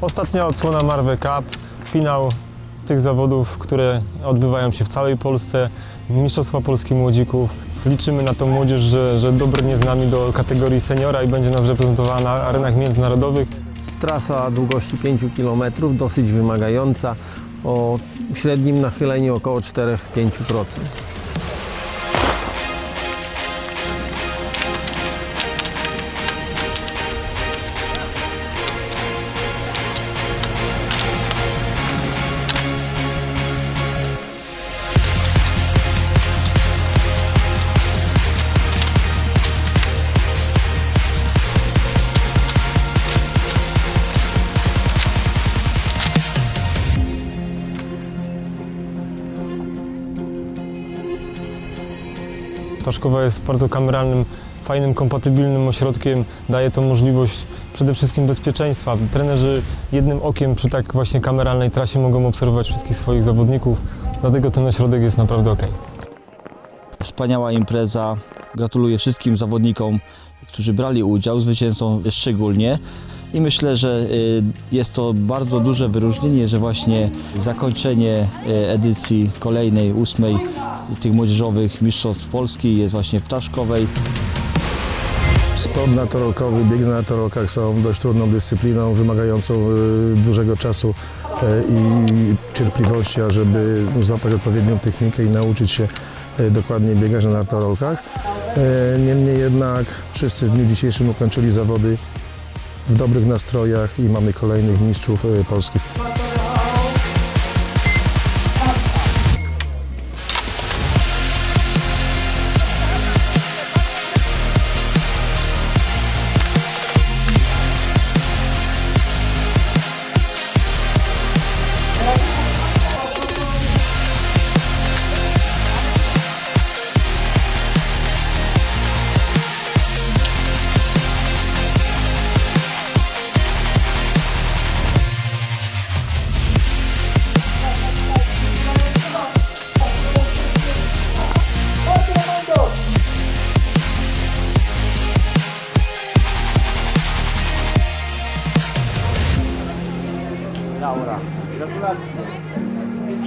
Ostatnia odsłona Marve Cup, finał tych zawodów, które odbywają się w całej Polsce, Mistrzostwa Polski Młodzików. Liczymy na tą młodzież, że, że dobrnie z nami do kategorii seniora i będzie nas reprezentowała na arenach międzynarodowych. Trasa długości 5 km, dosyć wymagająca, o średnim nachyleniu około 4-5%. Taszkowa jest bardzo kameralnym, fajnym, kompatybilnym ośrodkiem. Daje to możliwość przede wszystkim bezpieczeństwa. Trenerzy jednym okiem przy tak właśnie kameralnej trasie mogą obserwować wszystkich swoich zawodników, dlatego ten ośrodek jest naprawdę ok. Wspaniała impreza. Gratuluję wszystkim zawodnikom, którzy brali udział, zwycięzcom szczególnie. I myślę, że y, jest to bardzo duże wyróżnienie, że właśnie zakończenie y, edycji kolejnej, ósmej tych młodzieżowych mistrzostw Polski jest właśnie w Ptaszkowej. Sport natorolkowy, biegi na natorolkach są dość trudną dyscypliną, wymagającą y, dużego czasu i cierpliwości, ażeby złapać odpowiednią technikę i nauczyć się dokładnie biegać na natorolkach. Y, Niemniej jednak wszyscy w dniu dzisiejszym ukończyli zawody w dobrych nastrojach i mamy kolejnych mistrzów y, Polski. Laura. Gratulacje.